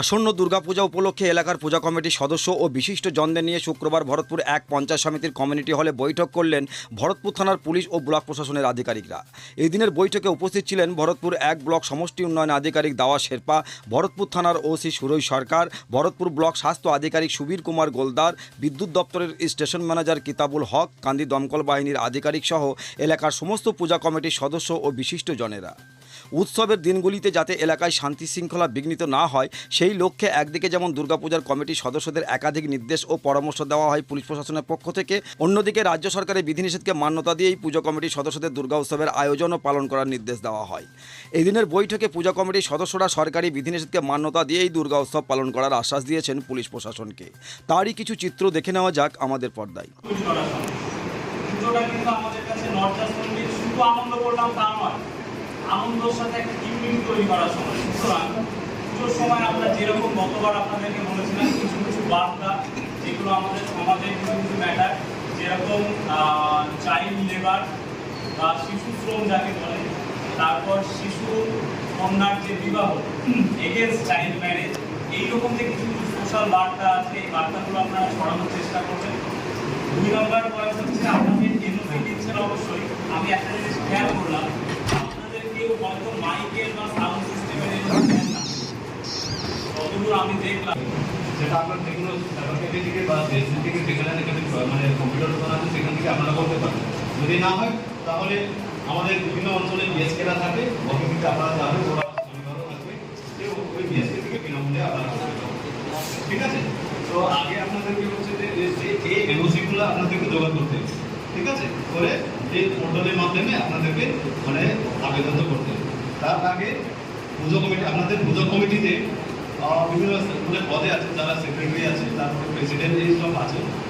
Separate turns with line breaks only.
আসন্ন দুর্গাপূজা উপলক্ষে এলাকার পূজা কমিটির সদস্য ও বিশিষ্ট জনদের নিয়ে শুক্রবার ভরতপুর এক পঞ্চায়েত সমিতির কমিউনিটি হলে বৈঠক করলেন ভরতপুর থানার পুলিশ ও ব্লক প্রশাসনের আধিকারিকরা। এই দিনের বৈঠকে উপস্থিত ছিলেন ভরতপুর এক ব্লক সমষ্টি উন্নয়ন আধিকারিক দাওয়া শেরপা, ভরতপুর থানার ওসি সুরই সরকার, ভরতপুর ব্লক স্বাস্থ্য আধিকারিক সুবীর কুমার গোলদার, বিদ্যুৎ দপ্তরের স্টেশন ম্যানেজার কিতাবুল হক, কান্দি দমকল বাহিনীর আধিকারিক সহ এলাকার সমস্ত পূজা কমিটির সদস্য ও বিশিষ্ট জনেরা। উৎসবের দিনগুলিতে যাতে এলাকায় শান্তি শৃঙ্খলা বিঘ্নিত না হয় সেই লক্ষ্যে একদিকে যেমন দুর্গাপূজার কমিটির সদস্যদের একাধিক নির্দেশ ও পরামর্শ দেওয়া হয় পুলিশ প্রশাসনের পক্ষ থেকে, অন্যদিকে রাজ্য সরকারের বিধিনিষেধকে মান্যতা দিয়েই পুজো কমিটির সদস্যদের দুর্গা উৎসবের আয়োজন ও পালন করার নির্দেশ দেওয়া হয়। এই দিনের বৈঠকে পূজা কমিটির সদস্যরা সরকারি বিধিনিষেধকে মান্যতা দিয়েই দুর্গা উৎসব পালন করার আশ্বাস দিয়েছেন পুলিশ প্রশাসনকে। তারই কিছু চিত্র দেখে নেওয়া যাক আমাদের পর্দায়।
আনন্দ করলাম তা নয়, আনন্দের সাথে একটা ইউনিট তৈরি করা সময়। সুতরাং সময় আমরা যেরকম গতবার আপনাদেরকে বলেছিলাম, কিছু কিছু বার্তা যেগুলো আমাদের সমাজে কিছু কিছু ম্যাটার যেরকম চাইল্ড লেবার বা শিশু শ্রম যাকে বলে, তারপর শিশু কন্যার যে বিবাহ এগেনস্ট চাইল্ড ম্যারেজ এইরকম যে কিছু কিছু সোশ্যাল বার্তা আছে, এই বার্তাগুলো আপনারা ছড়ানোর চেষ্টা করবেন। দুই নম্বর পয়েন্ট হচ্ছে আপনাদের এনওসি দিচ্ছেন অবশ্যই। আমি একটা জিনিস খেয়াল করলাম, আপনাদের কেউ হয়তো মাইকের বা সাউন্ড সিস্টেমের আমি দেখলাম।
যেটা আপনার যেগুলো সরকারি থেকে বা দেশের থেকে যেখানে মানে কম্পিউটার দোকান আছে, সেখান থেকে আপনারা করতে পারেন। যদি না হয়, তাহলে আমাদের বিভিন্ন অঞ্চলে বিএসকেরা থাকে, ওখান থেকে আপনারা যাবেন, ওরা থাকবে। ওই বিএসকে থেকে বিনামূল্যে আপনারা ঠিক আছে? তো আগে আপনাদেরকে হচ্ছে যে এই এনওসিগুলো আপনাদেরকে জোগাড় করতে হবে। ঠিক আছে? করে এই পোর্টালের মাধ্যমে আপনাদেরকে মানে আবেদন করতে হবে। তার আগে পুজো কমিটি, আপনাদের পুজো কমিটিতে বিভিন্ন পদে আছে যারা সেক্রেটারি আছে তারপরে প্রেসিডেন্ট এইসব আছে।